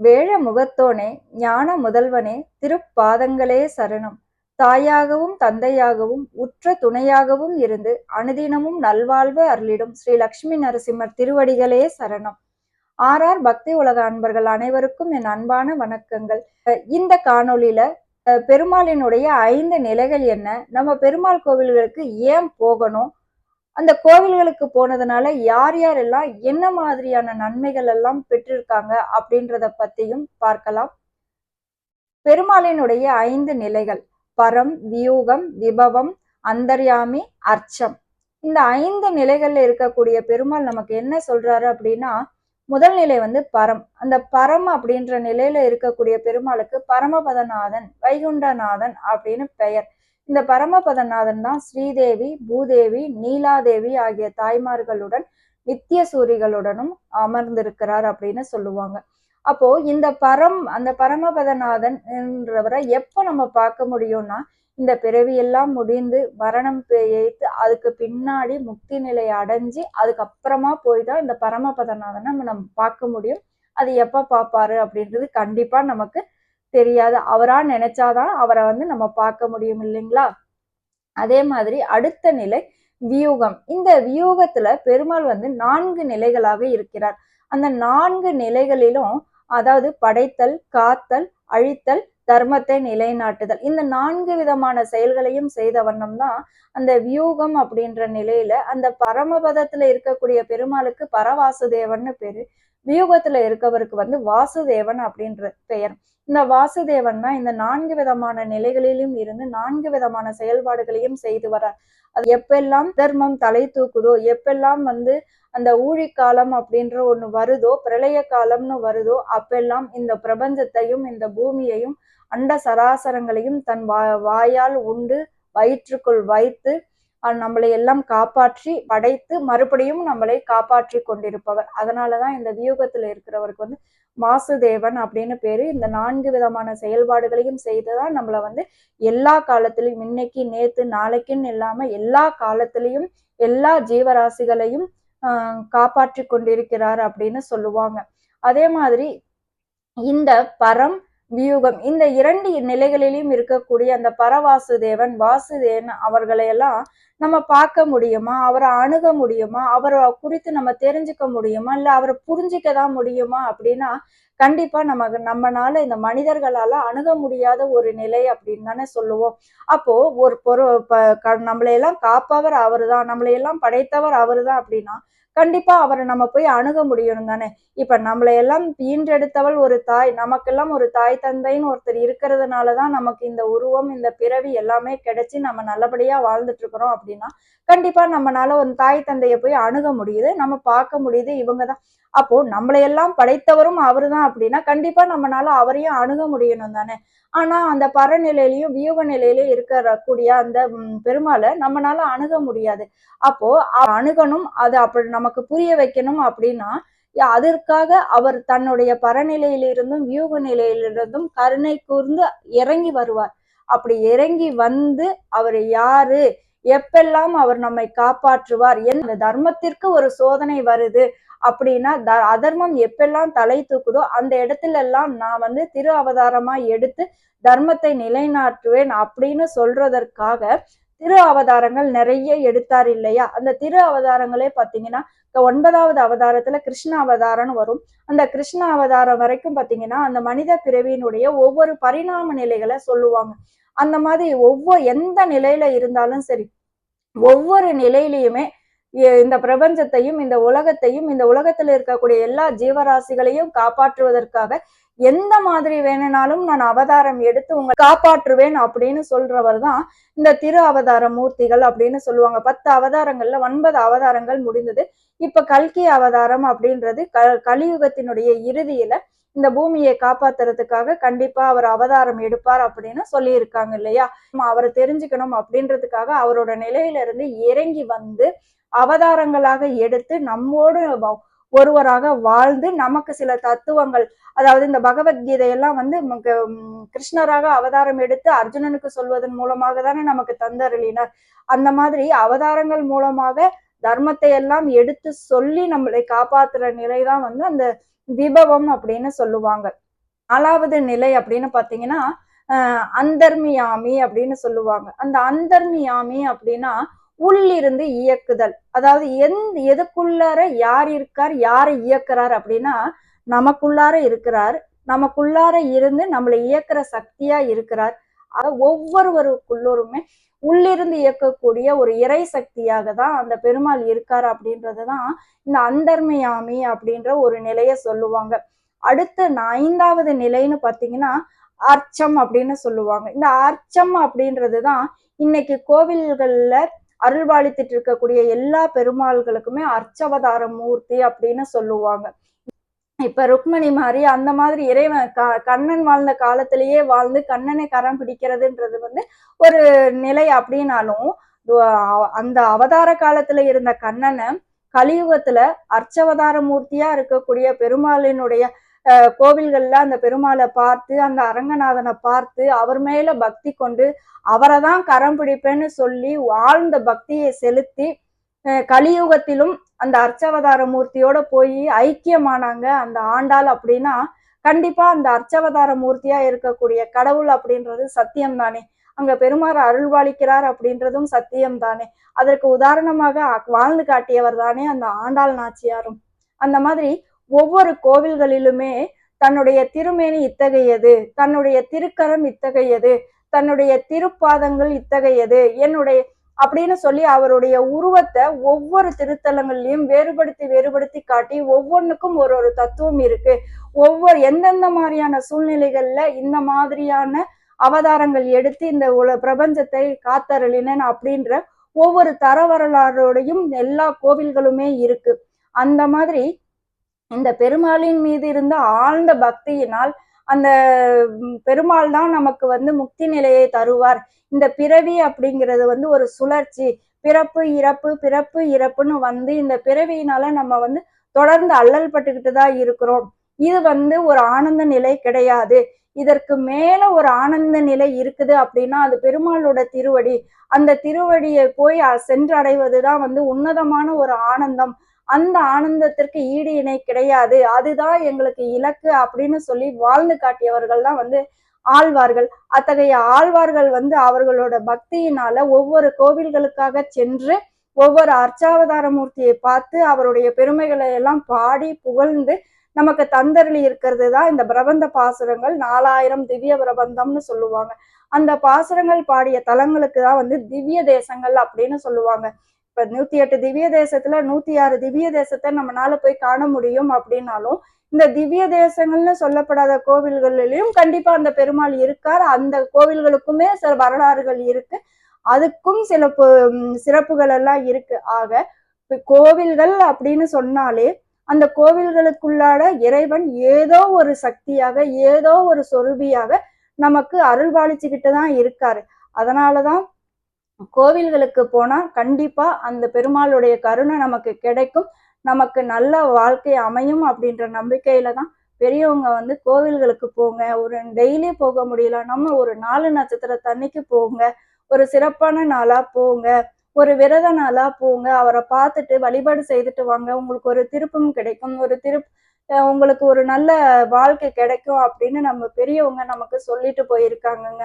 வேழ முகத்தோனே ஞான முதல்வனே திருப்பாதங்களே சரணம். தாயாகவும் தந்தையாகவும் உற்ற துணையாகவும் இருந்து அனுதினமும் நல்வாழ்வு அருளிடும் ஸ்ரீ லக்ஷ்மி நரசிம்மர் திருவடிகளே சரணம். ஆர் ஆர் பக்தி உலக அன்பர்கள் அனைவருக்கும் என் அன்பான வணக்கங்கள். இந்த காணொளியில பெருமாளினுடைய ஐந்து நிலைகள் என்ன? நம்ம பெருமாள் கோவில்களுக்கு ஏன் போகணும்? அந்த கோவில்களுக்கு போனதுனால யார் யாரெல்லாம் என்ன மாதிரியான நன்மைகள் எல்லாம் பெற்றிருக்காங்க அப்படின்றத பத்தியும் பார்க்கலாம். பெருமாளினுடைய ஐந்து நிலைகள். பரம் வியூகம் விபவம் அந்தர்யாமி அர்ச்சம். இந்த ஐந்து நிலைகள்ல இருக்கக்கூடிய பெருமாள் நமக்கு என்ன சொல்றாரு அப்படின்னா முதல் நிலை வந்து பரம். அந்த பரம் அப்படின்ற நிலையில இருக்கக்கூடிய பெருமாளுக்கு பரமபதநாதன் வைகுண்டநாதன் அப்படின்னு பெயர். இந்த பரமபதநாதன் தான் ஸ்ரீதேவி பூதேவி நீலாதேவி ஆகிய தாய்மார்களுடன் நித்திய சூரிகளுடனும் அமர்ந்திருக்கிறார் அப்படின்னு சொல்லுவாங்க. அப்போ இந்த பரம் அந்த பரமபதநாதன் என்றவரை எப்போ நம்ம பார்க்க முடியும்னா இந்த பிறவியெல்லாம் முடிந்து மரணம் பெய்த்து அதுக்கு பின்னாடி முக்தி நிலை அடைஞ்சு அதுக்கப்புறமா போய் தான் இந்த பரமபதநாதனை நம்ம நம்ம பார்க்க முடியும். அது எப்போ பார்ப்பாரு அப்படின்றது கண்டிப்பா நமக்கு தெரியாது. அவரா நினைச்சாதான் அவரை வந்து நம்ம பார்க்க முடியும் இல்லைங்களா? அதே மாதிரி அடுத்த நிலை வியூகம். இந்த வியூகத்துல பெருமாள் வந்து நான்கு நிலைகளாக இருக்கிறார். அந்த நான்கு நிலைகளிலும் அதாவது படைத்தல் காத்தல் அழித்தல் தர்மத்தை நிலைநாட்டுதல். இந்த நான்கு விதமான செயல்களையும் செய்த வண்ணம் தான் அந்த வியூகம் அப்படின்ற நிலையில அந்த பரமபதத்துல இருக்கக்கூடிய பெருமாளுக்கு பரவாசுதேவன் பேரு வியூகத்துல இருக்கவருக்கு வந்து வாசுதேவன் அப்படின்ற பெயர். இந்த வாசுதேவன் தான் இந்த நான்கு விதமான நிலைகளிலும் இருந்து நான்கு விதமான செயல்பாடுகளையும் செய்து வரார் அது எப்பெல்லாம் தர்மம் தலை தூக்குதோ எப்பெல்லாம் வந்து அந்த ஊழிக்காலம் அப்படின்ற ஒண்ணு வருதோ பிரளய காலம்னு வருதோ அப்பெல்லாம் இந்த பிரபஞ்சத்தையும் இந்த பூமியையும் அண்ட சராசரங்களையும் தன் வா வாயால் உண்டு வயிற்றுக்குள் வைத்து நம்மளை எல்லாம் காப்பாற்றி படைத்து மறுபடியும் நம்மளை காப்பாற்றி கொண்டிருப்பவர். அதனாலதான் இந்த வியூகத்துல இருக்கிறவருக்கு வந்து வாசுதேவன் அப்படின்னு பேரு. இந்த நான்கு விதமான செயல்பாடுகளையும் செய்துதான் நம்மளை வந்து எல்லா காலத்திலையும் இன்னைக்கு நேத்து நாளைக்குன்னு இல்லாம எல்லா காலத்திலையும் எல்லா ஜீவராசிகளையும் காப்பாற்றி கொண்டிருக்கிறார் அப்படின்னு சொல்லுவாங்க. அதே மாதிரி இந்த பரம் வியூகம். இந்த இரண்டு நிலைகளிலும் இருக்கக்கூடிய அந்த பரவாசுதேவன் வாசுதேவன் அவர்களையெல்லாம் நம்ம பார்க்க முடியுமா? அவரை அணுக முடியுமா? அவரை குறித்து நம்ம தெரிஞ்சுக்க முடியுமா? இல்ல அவரை புரிஞ்சிக்க தான் முடியுமா? அப்படின்னா கண்டிப்பா நமக்கு நம்மனால இந்த மனிதர்களால அணுக முடியாத ஒரு நிலை அப்படின்னு தானே சொல்லுவோம். அப்போ ஒரு பொரு நம்மளையெல்லாம் காப்பவர் அவரு தான் நம்மளையெல்லாம் படைத்தவர் அவரு தான் அப்படின்னா கண்டிப்பா அவரை நம்ம போய் அணுக முடியணும் தானே. இப்ப நம்மளை எல்லாம் ஈன்றெடுத்தவள் ஒரு தாய் நமக்கெல்லாம் ஒரு தாய் தந்தைன்னு ஒருத்தர் இருக்கிறதுனாலதான் நமக்கு இந்த உருவம் இந்த பிறவி எல்லாமே கிடைச்சி நம்ம நல்லபடியா வாழ்ந்துட்டு இருக்கிறோம் அப்படின்னா கண்டிப்பா நம்மளால ஒரு தாய் தந்தைய போய் அணுக முடியுது நம்ம பார்க்க முடியுது இவங்கதான் அப்போ நம்மளையெல்லாம் படைத்தவரும் அவரு தான் அப்படின்னா கண்டிப்பா நம்மளால அவரையும் அணுக முடியணும் தானே. ஆனா அந்த பரநிலையிலையும் வியூக நிலையிலயும் இருக்கக்கூடிய அந்த பெருமாளை நம்மளால அணுக முடியாது. அப்போ அணுகணும் அது அப்படி நமக்கு புரிய வைக்கணும் அப்படின்னா அதற்காக அவர் தன்னுடைய பரநிலையிலிருந்தும் வியூக நிலையிலிருந்தும் கருணை கூர்ந்து இறங்கி வருவார். அப்படி இறங்கி வந்து அவர் யாரு? எப்பெல்லாம் அவர் நம்மை காப்பாற்றுவார்? என் தர்மத்திற்கு ஒரு சோதனை வருது அப்படின்னா த அதர்மம் எப்பெல்லாம் தலை தூக்குதோ அந்த இடத்துல எல்லாம் நான் வந்து திரு அவதாரமா எடுத்து தர்மத்தை நிலைநாட்டுவேன் அப்படின்னு சொல்றதற்காக திரு அவதாரங்கள் நிறைய எடுத்தார் இல்லையா? அந்த திரு அவதாரங்களே பார்த்தீங்கன்னா ஒன்பதாவது அவதாரத்துல கிருஷ்ண அவதாரம்னு வரும். அந்த கிருஷ்ண அவதாரம் வரைக்கும் பார்த்தீங்கன்னா அந்த மனித பிறவியினுடைய ஒவ்வொரு பரிணாம நிலைகளை சொல்லுவாங்க. அந்த மாதிரி ஒவ்வொரு எந்த நிலையில இருந்தாலும் சரி ஒவ்வொரு நிலையிலையுமே இந்த பிரபஞ்சத்தையும் இந்த உலகத்தையும் இந்த உலகத்துல இருக்கக்கூடிய எல்லா ஜீவராசிகளையும் காப்பாற்றுவதற்காக எந்த மாதிரி வேணும்னாலும் நான் அவதாரம் எடுத்து உங்களை காப்பாற்றுவேன் அப்படின்னு சொல்றவர் தான் இந்த திரு அவதார மூர்த்திகள் அப்படின்னு சொல்லுவாங்க. பத்து அவதாரங்கள்ல ஒன்பது அவதாரங்கள் முடிந்தது. இப்ப கல்கி அவதாரம் அப்படின்றது க கலியுகத்தினுடைய இறுதியில இந்த பூமியை காப்பாத்துறதுக்காக கண்டிப்பா அவர் அவதாரம் எடுப்பார் அப்படின்னு சொல்லியிருக்காங்க இல்லையா? அவரை தெரிஞ்சுக்கணும் அப்படின்றதுக்காக அவரோட நிலையில இருந்து இறங்கி வந்து அவதாரங்களாக எடுத்து நம்மோடு ஒருவராக வாழ்ந்து நமக்கு சில தத்துவங்கள் அதாவது இந்த பகவத்கீதையெல்லாம் வந்து கிருஷ்ணராக அவதாரம் எடுத்து அர்ஜுனனுக்கு சொல்வதன் மூலமாக தானே நமக்கு தந்தருளினார். அந்த மாதிரி அவதாரங்கள் மூலமாக தர்மத்தை எல்லாம் எடுத்து சொல்லி நம்மளை காப்பாத்துற நிலைதான் வந்து அந்த விபவம் அப்படின்னு சொல்லுவாங்க. நாலாவது நிலை அப்படின்னு பாத்தீங்கன்னா அஹ் அந்தர்மியாமி அப்படின்னு சொல்லுவாங்க. அந்த அந்தர்மியாமி அப்படின்னா உள்ளிருந்து இயக்குதல். அதாவது எந்த எதுக்குள்ளார யார் இருக்கார் யாரை இயக்குறார் அப்படின்னா நமக்குள்ளார இருக்கிறார். நமக்குள்ளார இருந்து நம்மளை இயக்குற சக்தியா இருக்கிறார். ஆக ஒவ்வொருவருக்குள்ளோருமே உள்ளிருந்து இயக்கக்கூடிய ஒரு இறை சக்தியாக தான் அந்த பெருமாள் இருக்கார் அப்படின்றதுதான் இந்த அந்தர்மயாமி அப்படின்ற ஒரு நிலையை சொல்லுவாங்க. அடுத்து ஐந்தாவது நிலைன்னு பாத்தீங்கன்னா அர்ச்சம் அப்படின்னு சொல்லுவாங்க. இந்த அர்ச்சம் அப்படின்றது தான் இன்னைக்கு கோவில்கள்ல அருள்வாளித்துட்டு இருக்கக்கூடிய எல்லா பெருமாள்களுக்குமே அர்ச்சவதார மூர்த்தி அப்படின்னு சொல்லுவாங்க. இப்ப ருக்மணி மாதிரி அந்த மாதிரி இறைவன் க கண்ணன் வாழ்ந்த காலத்திலேயே வாழ்ந்து கண்ணனை கரம் பிடிக்கிறதுன்றது வந்து ஒரு நிலை அப்படின்னாலும் அந்த அவதார காலத்துல இருந்த கண்ணனை கலியுகத்துல அர்ச்சவதார மூர்த்தியா இருக்கக்கூடிய பெருமாளினுடைய கோவில்கள்ல அந்த பெருமாளை பார்த்து அந்த அரங்கநாதனை பார்த்து அவர் மேல பக்தி கொண்டு அவரை தான் கரம் பிடிப்பேன்னு சொல்லி ஆழ்ந்த பக்தியை செலுத்தி கலியுகத்திலும் அந்த அர்ச்சவதார மூர்த்தியோட போய் ஐக்கியமானாங்க அந்த ஆண்டாள் அப்படின்னா கண்டிப்பா அந்த அர்ச்சவதார மூர்த்தியா இருக்கக்கூடிய கடவுள் அப்படின்றது சத்தியம் தானே அங்க பெருமாள் அருள்வாளிக்கிறார் அப்படின்றதும் சத்தியம் தானே அதற்கு உதாரணமாக வாழ்ந்து காட்டியவர் தானே அந்த ஆண்டாள் நாச்சியாரும். அந்த மாதிரி ஒவ்வொரு கோவில்களிலுமே தன்னுடைய திருமேனி இத்தகையது தன்னுடைய திருக்கரம் இத்தகையது தன்னுடைய திருப்பாதங்கள் இத்தகையது என்னுடைய அப்படின்னு சொல்லி அவருடைய உருவத்தை ஒவ்வொரு திருத்தலங்கள்லயும் வேறுபடுத்தி வேறுபடுத்தி காட்டி ஒவ்வொன்றுக்கும் ஒரு ஒரு தத்துவம் இருக்கு. ஒவ்வொரு எந்தெந்த மாதிரியான சூழ்நிலைகள்ல இந்த மாதிரியான அவதாரங்கள் எடுத்து இந்த உல பிரபஞ்சத்தை காத்தருளினன் அப்படின்ற ஒவ்வொரு தர வரலாறோடையும் எல்லா கோவில்களுமே இருக்கு. அந்த மாதிரி இந்த பெருமாளின் மீது இருந்த ஆழ்ந்த பக்தியினால் அந்த பெருமாள் தான் நமக்கு வந்து முக்தி நிலையை தருவார். இந்த பிறவி அப்படிங்கிறது வந்து ஒரு சுழற்சி. பிறப்பு இறப்பு பிறப்பு இறப்புன்னு வந்து இந்த பிறவியினால நம்ம வந்து தொடர்ந்து அல்லல் பட்டுக்கிட்டு தான் இருக்கிறோம். இது வந்து ஒரு ஆனந்த நிலை கிடையாது. இதற்கு மேல ஒரு ஆனந்த நிலை இருக்குது அப்படின்னா அது பெருமாளோட திருவடி. அந்த திருவடியை போய் அ- சென்றடைவதுதான் வந்து உன்னதமான ஒரு ஆனந்தம். அந்த ஆனந்தத்திற்கு ஈடு இணை கிடையாது. அதுதான் எங்களுக்கு இலக்கு அப்படின்னு சொல்லி வாழ்ந்து காட்டியவர்கள் தான் வந்து ஆழ்வார்கள். அத்தகைய ஆழ்வார்கள் வந்து அவர்களோட பக்தியினால ஒவ்வொரு கோவில்களுக்காக சென்று ஒவ்வொரு அர்ச்சாவதார மூர்த்தியை பார்த்து அவருடைய பெருமைகளை எல்லாம் பாடி புகழ்ந்து நமக்கு தந்தரளி இருக்கிறது தான் இந்த பிரபந்த பாசுரங்கள். நாலாயிரம் திவ்ய பிரபந்தம்னு சொல்லுவாங்க. அந்த பாசுரங்கள் பாடிய தலங்களுக்கு தான் வந்து திவ்ய தேசங்கள் அப்படின்னு சொல்லுவாங்க. இப்ப நூத்தி எட்டு திவ்ய தேசத்துல நூத்தி ஆறு திவ்ய தேசத்தை நம்மளால போய் காண முடியும் அப்படின்னாலும் இந்த திவ்ய தேசங்கள்னு சொல்லப்படாத கோவில்களிலும் கண்டிப்பா அந்த பெருமாள் இருக்கார். அந்த கோவில்களுக்குமே சில வரலாறுகள் இருக்கு. அதுக்கும் சில சிறப்புகள் எல்லாம் இருக்கு. ஆக கோவில்கள் அப்படின்னு சொன்னாலே அந்த கோவில்களுக்குள்ளாட இறைவன் ஏதோ ஒரு சக்தியாக ஏதோ ஒரு சொருபியாக நமக்கு அருள்வாளிச்சுக்கிட்டு தான் இருக்காரு. அதனாலதான் கோவில்களுக்கு போனா கண்டிப்பா அந்த பெருமாளுடைய கருணை நமக்கு கிடைக்கும். நமக்கு நல்ல வாழ்க்கை அமையும் அப்படின்ற நம்பிக்கையில தான் பெரியவங்க வந்து கோவில்களுக்கு போங்க. ஒரு டெய்லி போக முடியல நம்ம ஒரு நாலு நட்சத்திர தண்ணிக்கு போங்க. ஒரு சிறப்பான நாளா போங்க. ஒரு விரத நாளா போங்க. அவரை பார்த்துட்டு வழிபாடு செய்துட்டு வாங்க. உங்களுக்கு ஒரு திருப்பம் கிடைக்கும். ஒரு திரு உங்களுக்கு ஒரு நல்ல வாழ்க்கை கிடைக்கும் அப்படின்னு நம்ம பெரியவங்க நமக்கு சொல்லிட்டு போயிருக்காங்கங்க.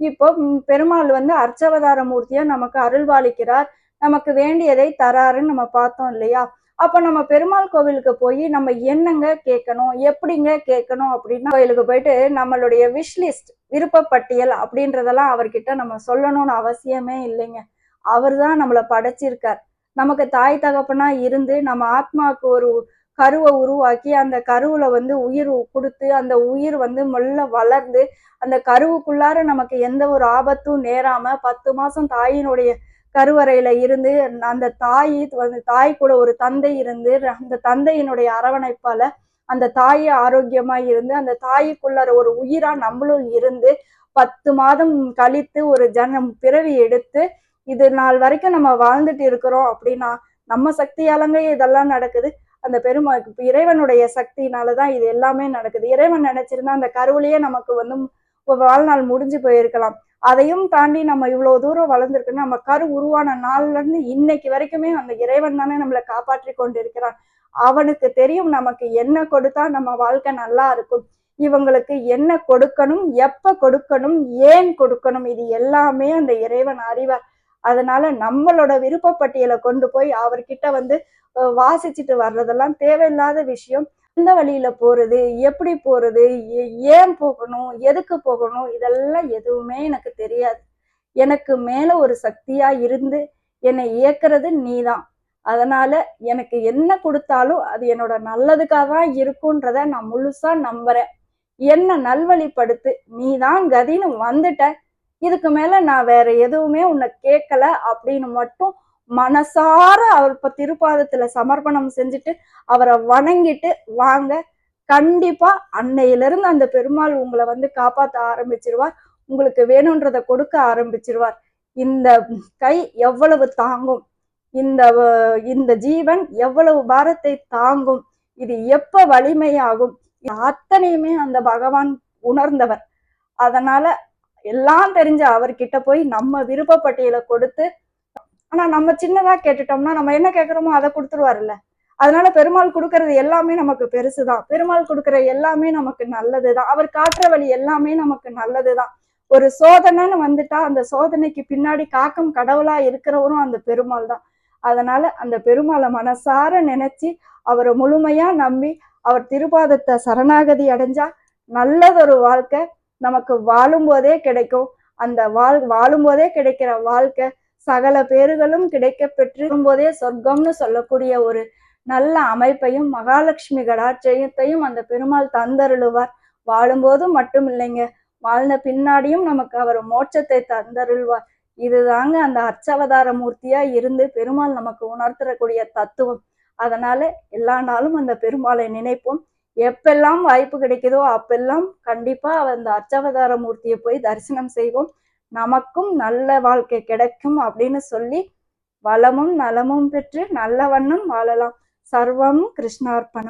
இப்போ பெருமாள் வந்து அர்ச்சவதார மூர்த்தியா நமக்கு அருள்வாளிக்கிறார். நமக்கு வேண்டியதை தராருன்னு நம்ம பார்த்தோம் இல்லையா? அப்ப நம்ம பெருமாள் கோவிலுக்கு போய் நம்ம என்னங்க கேட்கணும்? எப்படிங்க கேட்கணும் அப்படின்னா கோயிலுக்கு போயிட்டு நம்மளுடைய விஷ்லிஸ்ட் விருப்பப்பட்டியல் அப்படின்றதெல்லாம் அவர்கிட்ட நம்ம சொல்லணும்னு அவசியமே இல்லைங்க. அவர் தான் நம்மளை படைச்சிருக்கார். நமக்கு தாய் தகப்பனா இருந்து நம்ம ஆத்மாவுக்கு ஒரு கருவை உருவாக்கி அந்த கருவுல வந்து உயிர் கொடுத்து அந்த உயிர் வந்து மெல்ல வளர்ந்து அந்த கருவுக்குள்ளார நமக்கு எந்த ஒரு ஆபத்தும் நேராம பத்து மாசம் தாயினுடைய கருவறையில இருந்து அந்த தாய் வந்து தாய் கூட ஒரு தந்தை இருந்து அந்த தந்தையினுடைய அரவணைப்பால அந்த தாய் ஆரோக்கியமா இருந்து அந்த தாய்க்குள்ளார ஒரு உயிரா நம்மளும் இருந்து பத்து மாதம் கழித்து ஒரு ஜனம் பிறவி எடுத்து இது நாள் வரைக்கும் நம்ம வாழ்ந்துட்டு இருக்கிறோம் அப்படின்னா நம்ம சக்தியாலங்க இதெல்லாம் நடக்குது. அந்த பெருமா இறைவனுடைய சக்தினாலதான் இது எல்லாமே நடக்குது. இறைவன் நினைச்சிருந்தா அந்த கருவிலேயே நமக்கு வந்து வாழ்நாள் முடிஞ்சு போயிருக்கலாம். அதையும் தாண்டி நம்ம இவ்வளவு தூரம் வளர்ந்துருக்குன்னா நம்ம கரு உருவான நாள்ல இருந்து இன்னைக்கு வரைக்குமே அந்த இறைவன் தானே நம்மளை காப்பாற்றி கொண்டிருக்கிறான். அவனுக்கு தெரியும் நமக்கு என்ன கொடுத்தா நம்ம வாழ்க்கை நல்லா இருக்கும். இவங்களுக்கு என்ன கொடுக்கணும் எப்ப கொடுக்கணும் ஏன் கொடுக்கணும் இது எல்லாமே அந்த இறைவன் அறிவார். அதனால நம்மளோட விருப்ப பட்டியலை கொண்டு போய் அவர்கிட்ட வந்து வாசிச்சுட்டு வர்றதெல்லாம் தேவையில்லாத விஷயம். எந்த வழியில போறது எப்படி போறது ஏ- ஏன் போகணும் எதுக்கு போகணும் இதெல்லாம் எதுவுமே எனக்கு தெரியாது. எனக்கு மேல ஒரு சக்தியா இருந்து என்னை இயக்குறது நீதான். அதனால எனக்கு என்ன கொடுத்தாலும் அது என்னோட நல்லதுக்காக தான் இருக்குன்றத நான் முழுசா நம்புறேன். என்ன நல்வழிப்படுத்து நீதான் கதின்னு வந்துட்ட இதுக்கு மேல நான் வேற எதுவுமே உன்னை கேட்கல அப்படின்னு மட்டும் மனசார அவர் இப்ப திருப்பாதத்துல சமர்ப்பணம் செஞ்சுட்டு அவரை வணங்கிட்டு வாங்க. கண்டிப்பா அன்னையிலிருந்து அந்த பெருமாள் உங்களை வந்து காப்பாத்த ஆரம்பிச்சிருவார். உங்களுக்கு வேணுன்றத கொடுக்க ஆரம்பிச்சிருவார். இந்த கை எவ்வளவு தாங்கும்? இந்த இந்த ஜீவன் எவ்வளவு பாரத்தை தாங்கும்? இது எப்ப வலிமையாகும்? அத்தனையுமே அந்த பகவான் உணர்ந்தவர். அதனால எல்லாம் தெரிஞ்ச அவர்கிட்ட போய் நம்ம விருப்ப பட்டியலை கொடுத்து ஆனா நம்ம சின்னதா கேட்டுட்டோம்னா நம்ம என்ன கேட்குறோமோ அதை கொடுத்துருவாருல்ல. அதனால பெருமாள் கொடுக்கறது எல்லாமே நமக்கு பெருசுதான். பெருமாள் கொடுக்கற எல்லாமே நமக்கு நல்லதுதான். அவர் காட்டுற வழி எல்லாமே நமக்கு நல்லதுதான். ஒரு சோதனைன்னு வந்துட்டா அந்த சோதனைக்கு பின்னாடி காக்கும் கடவுளா இருக்கிறவரும் அந்த பெருமாள் தான் அதனால அந்த பெருமாளை மனசார நினைச்சு அவரை முழுமையா நம்பி அவர் திருப்பாதத்தை சரணாகதி அடைஞ்சா நல்லதொரு வாழ்க்கை நமக்கு வாழும்போதே கிடைக்கும். அந்த வாழ் வாழும்போதே கிடைக்கிற வாழ்க்கை சகல பேர்களும் கிடைக்க பெற்றிருக்கும்போதே சொர்க்கம்னு சொல்லக்கூடிய ஒரு நல்ல அமைப்பையும் மகாலட்சுமி கடாட்சயத்தையும் அந்த பெருமாள் தந்தருளுவார். வாழும்போது மட்டும் இல்லைங்க வாழ்ந்த பின்னாடியும் நமக்கு அவர் மோட்சத்தை தந்தருள்வார். இதுதாங்க அந்த அர்ச்சவதார மூர்த்தியா இருந்து பெருமாள் நமக்கு உணர்த்தக்கூடிய தத்துவம். அதனால எல்லா நாளும் அந்த பெருமாளை நினைப்போம். எப்பெல்லாம் வாய்ப்பு கிடைக்குதோ அப்பெல்லாம் கண்டிப்பா அந்த அர்ச்சவதார மூர்த்தியை போய் தரிசனம் செய்வோம். நமக்கும் நல்ல வாழ்க்கை கிடைக்கும் அப்படின்னு சொல்லி வளமும் நலமும் பெற்று நல்ல வண்ணம் வாழலாம். சர்வம் கிருஷ்ணார்ப்பணம்.